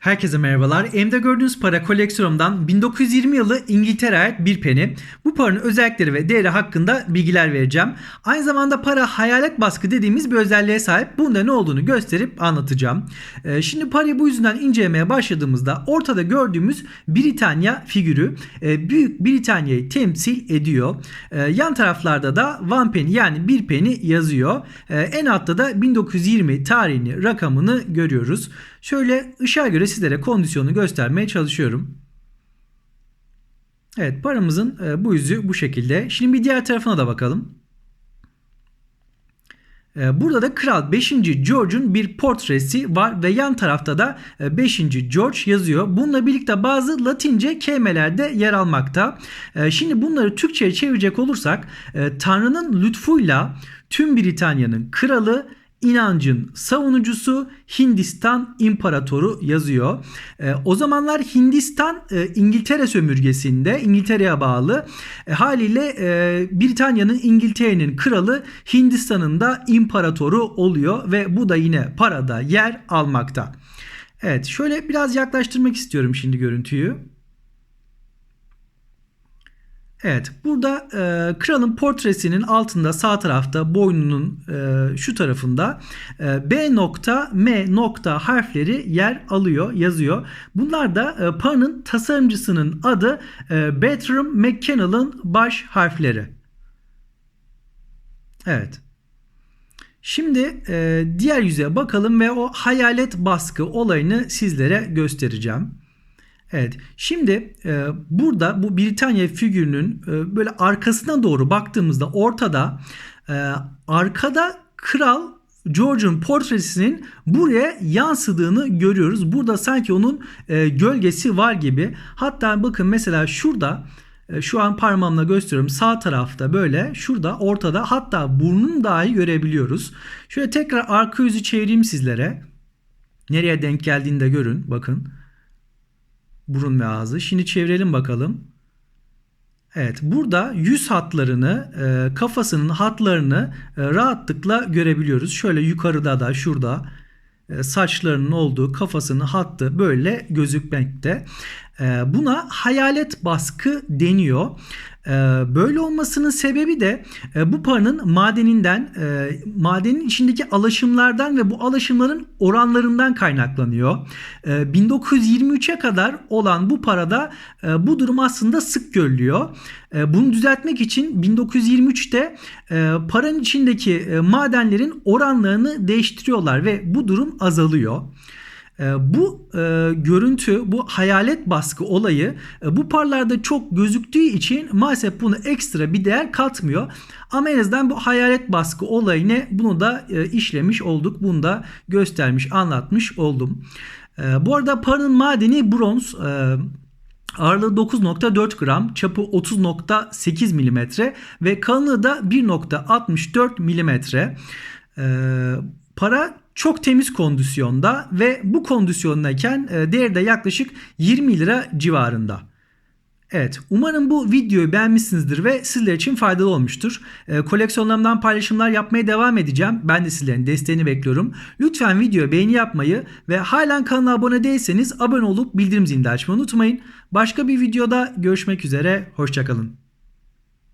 Herkese merhabalar. Elimde gördüğünüz para koleksiyonumdan 1920 yılı İngiltere ait bir peni. Bu paranın özellikleri ve değeri hakkında bilgiler vereceğim. Aynı zamanda para hayalet baskı dediğimiz bir özelliğe sahip. Bunda ne olduğunu gösterip anlatacağım. Ee, şimdi parayı bu yüzden incelemeye başladığımızda ortada gördüğümüz Britanya figürü e, Büyük Britanya'yı temsil ediyor. E, yan taraflarda da one penny yani bir penny yazıyor. E, en altta da 1920 tarihini rakamını görüyoruz. Şöyle ışığa göre sizlere kondisyonu göstermeye çalışıyorum. Evet paramızın e, bu yüzü bu şekilde. Şimdi bir diğer tarafına da bakalım. E, burada da Kral 5. George'un bir portresi var ve yan tarafta da 5. George yazıyor. Bununla birlikte bazı Latince kelimeler de yer almakta. E, şimdi bunları Türkçe'ye çevirecek olursak Tanrı'nın lütfuyla tüm Britanya'nın kralı inancın savunucusu Hindistan İmparatoru yazıyor. E, o zamanlar Hindistan e, İngiltere sömürgesinde İngiltere'ye bağlı. E, haliyle e, Britanya'nın İngiltere'nin kralı Hindistan'ın da imparatoru oluyor ve bu da yine parada yer almakta. Evet şöyle biraz yaklaştırmak istiyorum şimdi görüntüyü. Evet burada e, kralın portresinin altında sağ tarafta boynunun e, şu tarafında e, B nokta M nokta harfleri yer alıyor yazıyor. Bunlar da e, paranın tasarımcısının adı e, Bertram McConnell'ın baş harfleri. Evet. Şimdi e, diğer yüzeye bakalım ve o hayalet baskı olayını sizlere göstereceğim. Evet. Şimdi e, burada bu Britanya figürünün e, böyle arkasına doğru baktığımızda ortada e, arkada kral George'un portresinin buraya yansıdığını görüyoruz. Burada sanki onun e, gölgesi var gibi. Hatta bakın mesela şurada e, şu an parmağımla gösteriyorum. Sağ tarafta böyle şurada ortada hatta burnunu dahi görebiliyoruz. Şöyle tekrar arka yüzü çevireyim sizlere. Nereye denk geldiğini de görün. Bakın burun ve ağzı. Şimdi çevirelim bakalım. Evet burada yüz hatlarını e, kafasının hatlarını e, rahatlıkla görebiliyoruz. Şöyle yukarıda da şurada e, saçlarının olduğu kafasının hattı böyle gözükmekte. E, buna hayalet baskı deniyor. Ee, böyle olmasının sebebi de e, bu paranın madeninden, e, madenin içindeki alaşımlardan ve bu alaşımların oranlarından kaynaklanıyor. 1923'e kadar olan bu parada e, bu durum aslında sık görülüyor. Bunu düzeltmek için 1923'te paranın içindeki madenlerin oranlarını değiştiriyorlar ve bu durum azalıyor. Ee, bu e, görüntü, bu hayalet baskı olayı e, bu parlarda çok gözüktüğü için maalesef bunu ekstra bir değer katmıyor. Ama en azından bu hayalet baskı olayını bunu da e, işlemiş olduk. Bunu da göstermiş, anlatmış oldum. E, bu arada paranın madeni bronz. E, Ağırlığı 9.4 gram, çapı 30.8 mm ve kalınlığı da 1.64 mm. Ee, para çok temiz kondisyonda ve bu kondisyondayken e, değeri de yaklaşık 20 lira civarında. Evet umarım bu videoyu beğenmişsinizdir ve sizler için faydalı olmuştur. E, koleksiyonlarımdan paylaşımlar yapmaya devam edeceğim. Ben de sizlerin desteğini bekliyorum. Lütfen videoya beğeni yapmayı ve halen kanala abone değilseniz abone olup bildirim zilini açmayı unutmayın. Başka bir videoda görüşmek üzere. Hoşçakalın.